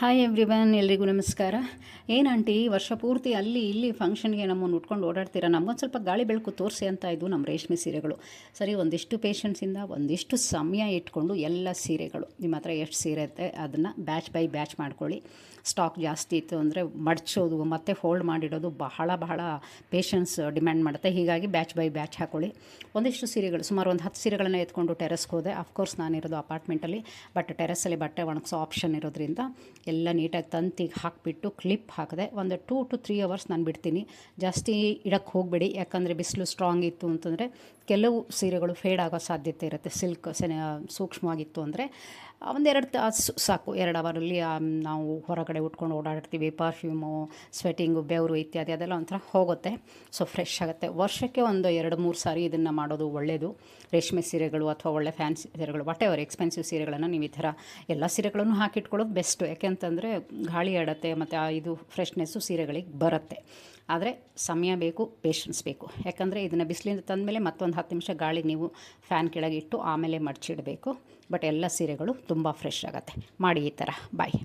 Hi everyone ಎಲ್ರಿಗೂ ನಮಸ್ಕಾರ. ಏನಂಟಿ ವರ್ಷ ಪೂರ್ತಿ ಅಲ್ಲಿ ಇಲ್ಲಿ ಫಂಕ್ಷನ್ಗೆ ನಮ್ಮನ್ನು ಉಟ್ಕೊಂಡು ಓಡಾಡ್ತೀರಾ? ನಮಗೊಂದು ಸ್ವಲ್ಪ ಗಾಳಿ ಬೆಳಕು ತೋರಿಸಿ ಅಂತ ಇದ್ವು ನಮ್ಮ ರೇಷ್ಮೆ ಸೀರೆಗಳು. ಸರಿ, ಒಂದಿಷ್ಟು ಪೇಷನ್ಸಿಂದ ಒಂದಿಷ್ಟು ಸಮಯ ಇಟ್ಕೊಂಡು ಎಲ್ಲ ಸೀರೆಗಳು. ನಿಮ್ಮ ಹತ್ರ ಎಷ್ಟು ಸೀರೆ ಇರುತ್ತೆ ಅದನ್ನು ಬ್ಯಾಚ್ ಬೈ ಬ್ಯಾಚ್ ಮಾಡ್ಕೊಳ್ಳಿ. ಸ್ಟಾಕ್ ಜಾಸ್ತಿ ಇತ್ತು ಅಂದರೆ ಮಡ್ಚೋದು, ಮತ್ತು ಫೋಲ್ಡ್ ಮಾಡಿಡೋದು ಬಹಳ ಬಹಳ ಪೇಷನ್ಸ್ ಡಿಮ್ಯಾಂಡ್ ಮಾಡುತ್ತೆ. ಹೀಗಾಗಿ ಬ್ಯಾಚ್ ಬೈ ಬ್ಯಾಚ್ ಹಾಕೊಳ್ಳಿ. ಒಂದಿಷ್ಟು ಸೀರೆಗಳು, ಸುಮಾರು ಒಂದು ಹತ್ತು ಸೀರೆಗಳನ್ನು ಎತ್ಕೊಂಡು ಟೆರೆಸ್ಗೆ ಹೋದೆ. ಅಫ್ಕೋರ್ಸ್ ನಾನಿರೋದು ಅಪಾರ್ಟ್ಮೆಂಟಲ್ಲಿ ಬಟ್ ಟೆರೆಸಲ್ಲಿ ಬಟ್ಟೆ ಒಣಗಿಸೋ ಆಪ್ಷನ್ ಇರೋದ್ರಿಂದ ಎಲ್ಲ ನೀಟಾಗಿ ತಂತಿಗೆ ಹಾಕಿಬಿಟ್ಟು ಕ್ಲಿಪ್ ಹಾಕಿದೆ. ಒಂದು ಟೂ ಟು ತ್ರೀ ಅವರ್ಸ್ ನಾನು ಬಿಡ್ತೀನಿ. ಜಾಸ್ತಿ ಇಡಕ್ಕೆ ಹೋಗಬೇಡಿ. ಯಾಕಂದರೆ ಬಿಸಿಲು ಸ್ಟ್ರಾಂಗ್ ಇತ್ತು ಅಂತಂದರೆ ಕೆಲವು ಸೀರೆಗಳು ಫೇಡ್ ಆಗೋ ಸಾಧ್ಯತೆ ಇರುತ್ತೆ. ಸಿಲ್ಕ್ ಸೆನೆ ಸೂಕ್ಷ್ಮವಾಗಿತ್ತು ಅಂದರೆ ಒಂದೆರಡು ತಾಸು ಸಾಕು. ಎರಡು ಅವರಲ್ಲಿ ನಾವು ಹೊರಗಡೆ ಉಟ್ಕೊಂಡು ಓಡಾಡ್ತೀವಿ ಪರ್ಫ್ಯೂಮು ಸ್ವೆಟಿಂಗು ಬೆವರು ಇತ್ಯಾದಿ ಅದೆಲ್ಲ ಒಂಥರ ಹೋಗುತ್ತೆ. ಸೊ ಫ್ರೆಶ್ ಆಗುತ್ತೆ. ವರ್ಷಕ್ಕೆ ಒಂದು ಎರಡು, ಮೂರು ಸಾರಿ ಇದನ್ನು ಮಾಡೋದು ಒಳ್ಳೆಯದು ರೇಷ್ಮೆ ಸೀರೆಗಳು ಅಥವಾ ಒಳ್ಳೆ ಫ್ಯಾನ್ಸಿ ಸೀರೆಗಳು ವಾಟ್ ಎವರ್ ಎಕ್ಸ್ಪೆನ್ಸಿವ್ ಸೀರೆಗಳನ್ನು ನೀವು ಈ ಥರ ಎಲ್ಲ ಸೀರೆಗಳನ್ನು ಹಾಕಿಟ್ಕೊಳ್ಳೋದು ಬೆಸ್ಟು ಯಾಕೆಂತಂದರೆ ಗಾಳಿ ಆಡತ್ತೆ ಮತ್ತು ಆ ಇದು ಫ್ರೆಶ್ನೆಸ್ಸು ಸೀರೆಗಳಿಗೆ ಬರುತ್ತೆ. ಆದರೆ ಸಮಯ ಬೇಕು ಪೇಷನ್ಸ್ ಬೇಕು. ಯಾಕಂದರೆ ಇದನ್ನು ಬಿಸಿಲಿಂದ ತಂದಮೇಲೆ ಮತ್ತೊಂದು ಹತ್ತು ನಿಮಿಷ ಗಾಳಿಗೆ ನೀವು ಫ್ಯಾನ್ ಕೆಳಗೆ ಇಟ್ಟು ಆಮೇಲೆ ಮಡಚಿಡಬೇಕು. ಬಟ್ ಎಲ್ಲ ಸೀರೆಗಳು ತುಂಬ ಫ್ರೆಶ್ ಆಗುತ್ತೆ. ಮಾಡಿ ಈ ಥರ ಬಾಯ್